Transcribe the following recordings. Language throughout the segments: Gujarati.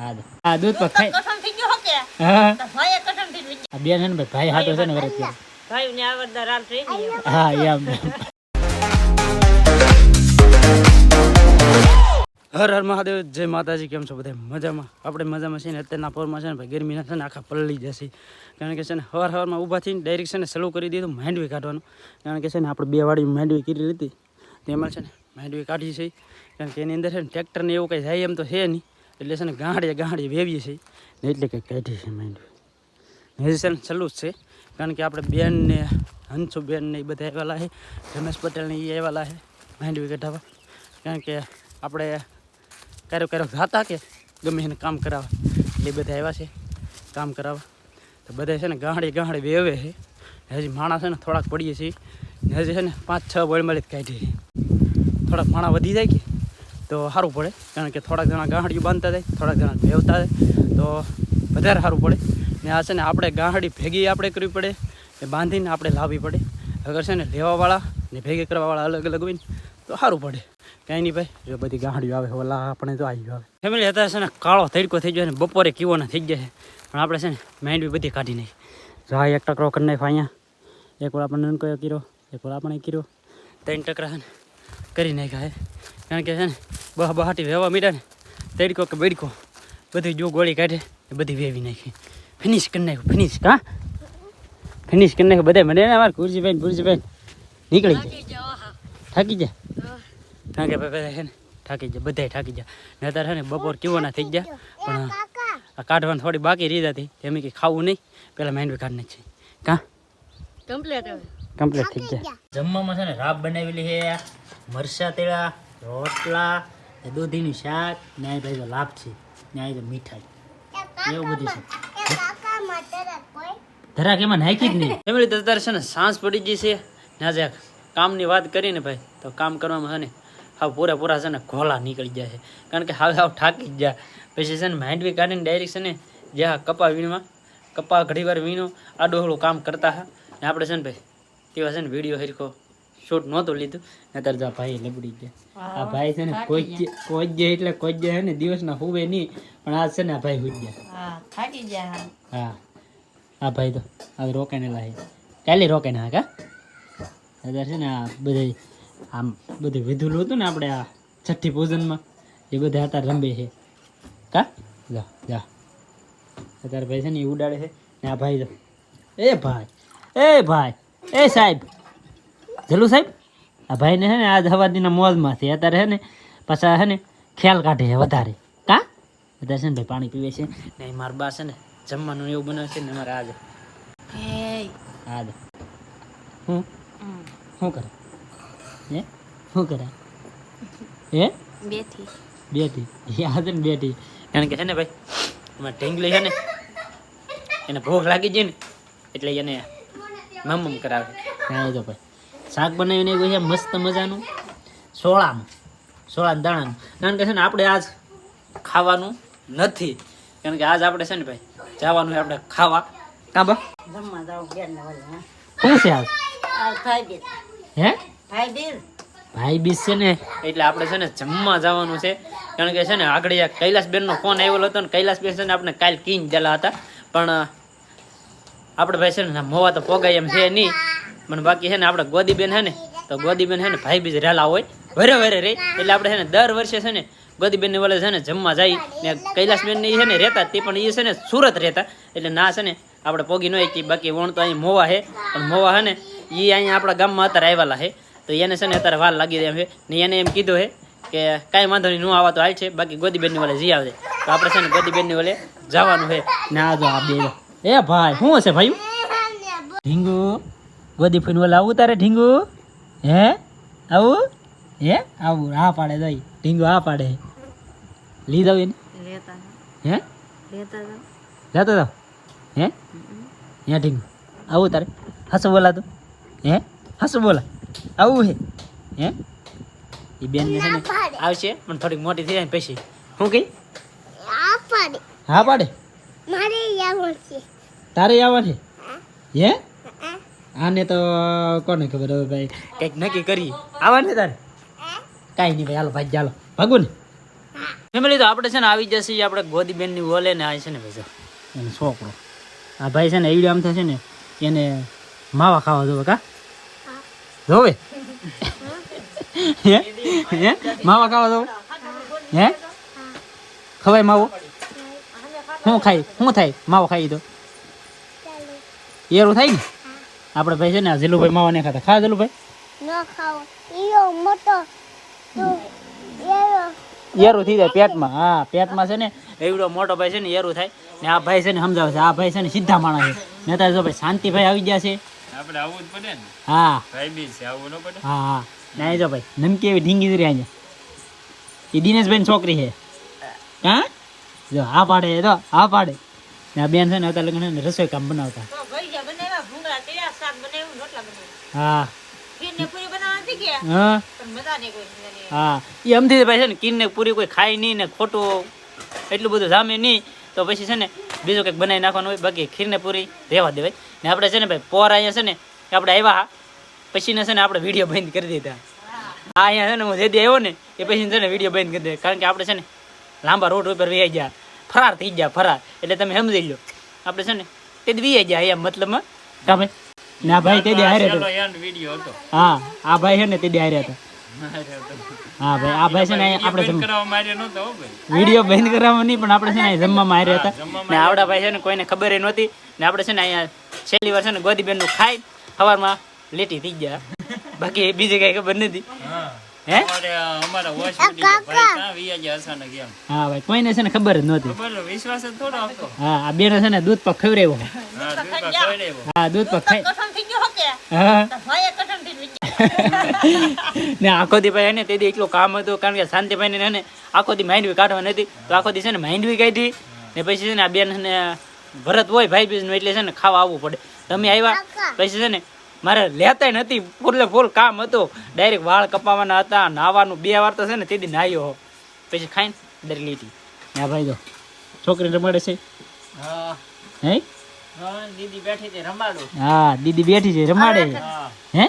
હા હા દૂધ પર ખાઈ. કઠણ થઈ ગયો કે? હા. તો ભાઈ કઠણ થઈ ગયું. આ બેન હે ને ભાઈ હાટો છે ને વરસ ભાઈ ને આવડદાર હાલ થઈ હા એમ. હર હર મહાદેવ જય માતાજી કેમ છો બધા? મજામાં? આપણે મજામાં છે ને અત્યારના પોરમાં છે ને ભાઈ ગરમીના છે ને આખા પલળી જશે. કારણ કે છે ને હવાર હવારમાં ઊભા થઈને ડાયરેક્ટ છે ને સલું કરી દીધું માંડવી કાઢવાનું. કારણ કે છે ને આપણે બે વાળી માંડવી કરી લીધી તેમાં છે ને માંડવી કાઢી છે. કારણ કે એની અંદર છે ને ટ્રેક્ટરને એવું કંઈ જાય એમ તો છે નહીં. એટલે છે ને ગાંડીએ ગાંડીએ વેવીએ છે ને એટલે કંઈક કાઢી છે માંડવી હજી છે ને છેલ્લું જ છે. કારણ કે આપણે બેન ને હંસુ બેન ને એ બધા આવેલા છે. રમેશ પટેલ ને એ આવેલા છે માંડવી કઢાવા કારણ કે આપણે ક્યારેક ક્યારેક જાતા કે ગમે એને કામ કરાવવા. એટલે એ બધા આવ્યા છે કામ કરાવવા. તો બધા છે ને ગાંડી ગાંડી વેવે છે. હજી માણસ છે ને થોડાક પડીએ છીએ. હજી છે ને પાંચ છ બોલ જ કાઢીએ છીએ. થોડાક માણા વધી જાય કે તો સારું પડે. કારણ કે થોડાક જણા ગાંહડીઓ બાંધતા જાય, થોડાક જણા ભેવતા થાય તો વધારે સારું પડે. ને આ છે ને આપણે ગાંહડી ભેગી આપણે કરવી પડે ને બાંધીને આપણે લાવવી પડે. અગર છે ને લેવાવાળા ને ભેગી કરવાવાળા અલગ અલગ હોય ને, તો સારું પડે. કાંઈ નહીં ભાઈ, જો બધી ગાંહડીઓ આવે, ઓલા આપણે તો આવી આવે. ફેમિલી અત્યારે છે ને કાળો તડકો થઈ ગયો ને, બપોરે કીવો ના થઈ ગયા છે. પણ આપણે છે ને માંડવી બધી કાઢી નાખી. આ એક ટકરો કરી નાખ્યો અહીંયા. એક વાર આપણે નનકો કર્યો એક વાર આપણે કર્યો ત્રણ ટકરા કરી નાખ્યા કારણ કે છે ને બહ બહાટી વહેવા મીડા ને તડકો કે બેડકો બધી જો ગોળી કાઢે એ બધી વેવી નાખી. ફિનિશ કરી નાખ્યું ફિનિશ કા ફિનિશ કરી નાખ્યું બધા મને અમારે ગુરજીભાઈ ને ગુરજીભાઈ નીકળી જાય થાકી જાય કારણ કે ભાઈ છે ને થાકી જાય બધાય થાકી જાય ને અત્યારે છે ને બપોર કેવો ના થઈ જાય પણ આ કાઢવાની થોડી બાકી રહી જતી. એમ કે ખાવું નહીં પેલા માંડવી કાઢ નાખી કા? કમ્પ્લીટ કમ્પ્લીટ થઈ ગયા. જમવામાં છે ને રાબ બનાવેલી છે મરસા તેડા રોટલા ને દૂધીનું શાક ને આ ભાઈ લાપસી લાભ ને આ તો મીઠાઈ. એવું બધું છે. ધરાક એમાં નાખી જ નહીં. ફેમિલી તો અત્યારે છે ને સાંજ પડી ગઈ છે. ના જાય કામની વાત કરીને ભાઈ તો કામ કરવામાં છે ને હાવ પૂરા પૂરા છે ને ઘોલા નીકળી જાય છે. કારણ કે હાવ હાવ થાકી જ જાય પછી છે ને માંડવી કાઢીને ડાયરેક્ટ છે ને જ્યાં કપા વીણવા કપા ઘડી વાર વીણો આડોહળું કામ કરતા હા ને આપણે છે ને ભાઈ તેવા છે ને વીડિયો હરખો શૂટ નહોતું લીધું. નતર આ ભાઈ લબડી ગયા. આ ભાઈ છે ને કોઈ કોઈ જાય એટલે કોઈ જાય છે ને દિવસના હુવે નહીં પણ આજ છે ને આ ભાઈ હુઈ ગયા. હા થાકી ગયા હા. હા. ભાઈ તો આ રોકાઈને લાવી કાલે રોકાઈને હા કા? અત્યારે છે ને આ બધે આમ બધું વિધુલું હતું ને આપણે આ છઠ્ઠી પૂજનમાં એ બધા અત્યારે રમે છે. કા? જા જા. અત્યારે ભાઈ છે ને એ ઉડાડે છે ને આ ભાઈ તો એ ભાઈ એ ભાઈ એ સાહેબ. જલુ સાહેબ? આ ભાઈને છે ને આજ હવાદીના મોજમાંથી અત્યારે છે ને પાછા છે ને ખ્યાલ કાઢે છે વધારે. કા? અત્યારે છે ને ભાઈ પાણી પીવે છે ને મારા બા છે ને જમવાનું એવું બનાવે છે ને મારા આજે. હે? આજે. હું? શું કરે? હે? શું કરે? હે? બેથી બેઠી. યાદ ને બેઠી. કારણ કે છે ને ભાઈ એમાં ઢીંગલી છે ને એને ભૂખ લાગી જાય ને એટલે એને મમ કરાવે. હા એ તો ભાઈ શાક બનાવીને કોઈ છે મસ્ત મજાનું. સોળાનું. સોળાનું દાણાનું. કારણ કે છે ને આપણે આજ ખાવાનું નથી. કારણ કે આજ આપણે છે ને ભાઈ જવાનું છે આપણે ખાવા. કાં બા. જમવા જાવ બેન ને વળી શું છે આજ? હે? ભાઈ બી. છે ને એટલે આપણે છે ને જમવા જવાનું છે. કારણ કે છે ને આગળ એક કૈલાસબેનનો ફોન આવેલો હતો ને કૈલાસબેન છે ને આપણે કાલ કીન દેલા હતા. પણ આપણે ભાઈ છે ને મોવા તો પોગાય એમ છે નહીં. પણ બાકી છે ને આપણે ગોદીબેન છે ને તો ગોદીબેન છે ને ભાઈ બીજ રહેલા હોય વરે વરે રહે એટલે આપણે છે ને દર વર્ષે છે ને ગોદીબેન વલે છે ને જમવા જાય ને કૈલાસબેન ઈ છે ને રહેતા તે પણ એ છે ને સુરત રહેતા એટલે ના છે ને આપણે પોગી ન કે બાકી વણ તો અહીં મોવા છે પણ મોવા છે ને એ અહીંયા આપણા ગામમાં અત્યારે આવેલા છે તો એને છે ને અત્યારે વાર લાગી એમ છે ને એને એમ કીધું છે કે કાંઈ વાંધો નહીં ન આવવા તો હાલ છે બાકી ગોદીબેનની વલે જઈ આવજે તો આપણે છે ને ગોદીબેનની વલે જવાનું છે ના જો આ બે એ ભાઈ શું હશે ભાઈ ઢીંગુ ગોદી ફઈને વલે આવું તારે ઢીંગુ? હે? આવું? હે? આવું હા પાડે દઈ. ઢીંગુ હા પાડે. લઈ જાવ એને? લેતા હે? લેતા જાતો જાવ હે? હે ઢીંગુ. આવું તારે? હસું બોલા તું. હે? હસું બોલા. આવું હે? હે? એ બેન છે ને આવશે પણ થોડીક મોટી થઈ જાય પછી. શું કઈ? હા પાડે. તારે આવવાનું છે? હે? આને તો કોને ખબર હવે ભાઈ? કંઈક નક્કી કરી. આવવા ને તારે? કાંઈ નહીં ભાઈ હાલો ભાઈ ચાલો. ભાગો ને. ફેમિલી તો આપણે છે ને આવી જશે આપણે ગોદીબેનની ઓલે ને આવી છે ને ભાઈ એનો છોકરો. આ ભાઈ છે ને એવડે આમ થશે ને એને માવા ખાવા જોવે કા? જોવે? હે? હે? માવા ખાવા જોવે? હે? ખવાય માવો? શું ખાય શું થાય? માવો ખાઈ તો એરું થાય ને? આપણે ભાઈ છે ને ઝીલુભાઈ માવા નહીં ખાતા ખા ઝીલુભાઈ? ન ખાઓ ઈયો મોટો તો એરું થઈ જાય પેટમાં. હા પેટમાં છે ને એવડો મોટો ભાઈ છે ને એરું થાય. ને આ ભાઈ છે ને સમજાવે છે આ ભાઈ છે ને સીધા માણસ છે. નેતા જો ભાઈ શાંતિભાઈ આવી ગયા છે. આપણે આવવું જ પડે ને. હા. ભાઈ બી છે આવવું ન પડે. હા હા. ને જો ભાઈ નમકી એવી ઢીંગી રહી અહીંયા. એ દિનેશભાઈ છોકરી છે. હા? જો આ પાડે તો આ પાડે. ને આ બેન છે ને અત્યારે લગ્ન રસોઈ કામ બનાવતા ભજીયા બનાવ્યા ભૂંગળા તળ્યા શાક બનાવ્યું રોટલા બનાવ્યા હા. હા. એ અમથી ભાઈ છે ને કિનને પૂરી કોઈ ખાય નહીં ને ખોટું એટલું બધું જામે નહીં. તો પછી છે ને બીજું કંઈક બનાવી નાખવાનું હોય બાકી ખીરને પૂરી રહેવા દેવાય. ને આપણે છે ને ભાઈ પોર અહીંયા છે ને આપણે આવ્યા પછી ને છે ને આપણે વીડિયો બંધ કરી દીધા. આ અહીંયા છે ને હું જે આવ્યો ને એ પછી છે ને વીડિયો બંધ કરી દે. કારણ કે આપણે છે ને લાંબા રોડ ઉપર વહી ગયા. ફરાર થઈ ગયા ફરાર. એટલે તમે સમજી લો આપણે છે ને તે દી વી ગયા અહીંયા મતલબમાં. ભાઈ. ને ભાઈ તે હારે હતો. હતો. હા આ ભાઈ છે ને તે દી હારે હા ભાઈ આ ભાઈ છે ને આપણે માર્યો વીડિયો બંધ કરાવવા નહીં પણ આપણે છે ને જમવા આવ્યા હતા. ને આવડા ભાઈ છે ને કોઈને ખબર નહોતી. ને આપણે છે ને અહીંયા છેલ્લી વાર છે ને ગોદીબેનનું ખાઈ સવારમાં લેટી થઈ ગયા. બાકી બીજી કઈ ખબર નથી. હા? હે અમારા વોચ ઉડી ગયો. ભાઈ ક્યાં વિયા અચાનક એમ હા ભાઈ કોઈને છે ને ખબર જ નહોતી. ખબર વિશ્વાસ જ થોડો આવતો. હા આ બેને છે ને દૂધ પાક ખવડાવ્યો. હા દૂધમાં ખવડાવ્યો. હા દૂધ પાક ખાઈ કઠણ થઈ ગયો હકે હા. તો ભાઈએ થઈ ને આખો દી ભાઈ એને તે દી એટલું કામ હતું કારણ કે શાંતિભાઈ ને એને આખો દી માંડવી કાઢવા નથી તો આખો દી છે ને માઇન્ડવી કાઢી. ને પછી છે ને આ બેન ને ભરત હોય ભાઈ બીજનું એટલે છે ને ખાવા આવવું પડે. તમે આવ્યા પછી છે ને મારે લેતાય નથી. ફૂલે ફૂલ કામ હતું. ડાયરેક્ટ વાળ કપાવવાના હતા નાવાનું બે વાર તો છે ને તેથી નાહ્યો પછી ખાઈને ડરી લીધી. હા ભાઈ જો. છોકરી રમાડે છે? હા. હે? હા દીદી બેઠી રમાડું. હા દીદી બેઠી છે રમાડે. હે.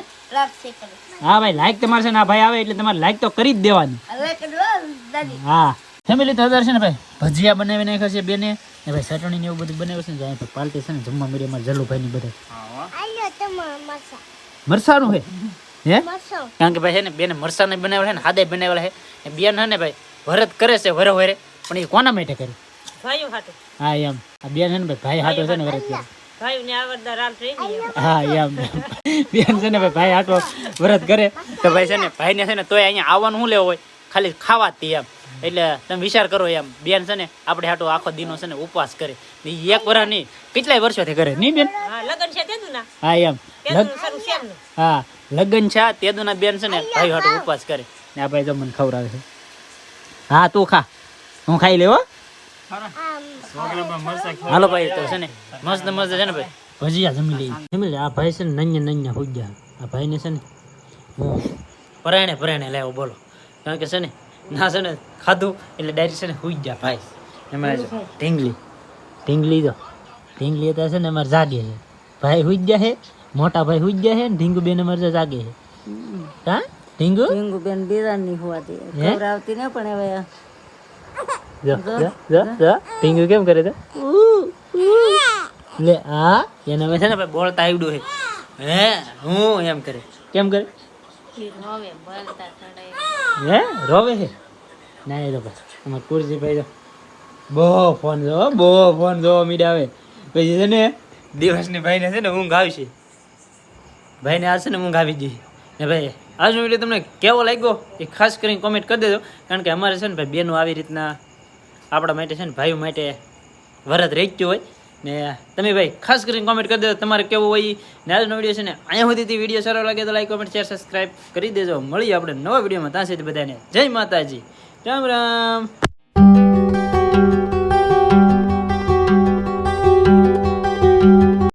હા? ભાઈ લાઈક તમારે છે ને આ ભાઈ આવે એટલે તમારે લાઈક તો કરી જ દેવાની. હા. ફેમિલી તો હજાર છે ને ભાઈ? ભજીયા બનાવી નાખ્યા છે બેને. ને ભાઈ ચટણી ને એવું બધું બનાવ્યું છે ને પાલટી છે ને જમવા મળીએ અમારે જલ્લુભાઈ ની બધા હા આલ્યો તમાર મસા મરસાનું હે? હે? કારણ કે ભાઈ છે ને બેને મરસાને બનાવેલા છે ને હાદે બનાવેલા છે. ને બેન હે ને ભાઈ ભરત કરે છે વરે વરે. પણ એ કોના માટે કરે ભાઈઓ હાટું. હા એમ. આ બેન છે ને ભાઈ ભાઈ હાટો છે ને વરત કરે ભાઈઓ આવડદાર હાલ હા એમ. બેન છે ને ભાઈ ભાઈ હાટો વ્રત કરે. તો ભાઈ છે ને ભાઈને છે ને તોય અહીંયા આવવાનું શું લેવું હોય? ખાલી ખાવા જ એમ. એટલે તમે વિચાર કરો એમ. બેન છે ને આપણે હાટો આખો દિનો છે ને ઉપવાસ કરે. એક વર્ષ નહીં કેટલાય વર્ષોથી કરે. નહીં બેન? હા છે હા એમ. હા લગ્ન છે તેદુના બેન છે ને ભાઈ હાટો ઉપવાસ કરે. ને આપણે મને ખવડાવે છે. હા તું ખા. હું ખાઈ લેવો હાલો ભાઈ તો છે ને મસ્ત મસ્ત છે ને ભાઈ. ભજીયા જમી લઈએ. જમી લે આ ભાઈ છે ને નન્ય નન્ય હુજ્યા આ ભાઈને છે ને હું પરાયણે પરાયણે લેવો બોલો. કારણ કે છે ને ના છે ને ખાધું એટલે ડાયરેક્ટ છે ને હુઈ ગયા ભાઈ. એમાં ઢીંગલી. ઢીંગલી તો ઢીંગલી અત્યારે છે ને અમારે જાગે છે. ભાઈ હુઈ ગયા છે મોટા ભાઈ હુઈ ગયા છે ને ઢીંગુ બેન અમારે જાગે છે. હા? ઢીંગુ? ઢીંગુ બેન બિરાની હોવાથી હે? ખવડાવતી ને પણ હવે. જો જો જો જો ઢીંગુ કેમ કરે છે? લે આ એને હવે છે ને ભાઈ બોલતા આવડ્યું છે. હે હું એમ કરે. કેમ કરે? હવે બોલતા ચડાય હે? રોવે છે? ના, એ તો બસ અમાર કુરજી ભાઈ જો બહુ ફોન જો બહુ ફોન જો મીડાવે પછી છે ને, દિવસની ભાઈને છે ને ઊંઘ આવશે. ભાઈને આ છે ને ઊંઘ આવી જઈ ને ભાઈ આજનો વીડિયો તમને કેવો લાગ્યો? એ ખાસ કરીને કોમેન્ટ કરી દેજો. કારણ કે અમારે છે ને ભાઈ બેનો આવી રીતના આપણા માટે છે ને ભાઈઓ માટે વરત રહી ગયું હોય. ને તમે ભાઈ, ખાસ કરીને કોમેન્ટ કરી દેજો તમારે કેવું હોય. ને આજનો વીડિયો છે ને, અહીંયા સુધીથી વીડિયો સારો લાગે તો લાઈક કોમેન્ટ શેર સબસ્ક્રાઈબ કરી દેજો. મળીએ આપણે નવા વિડીયોમાં ત્યાં સુધી બધાને જય માતાજી. રામ રામ.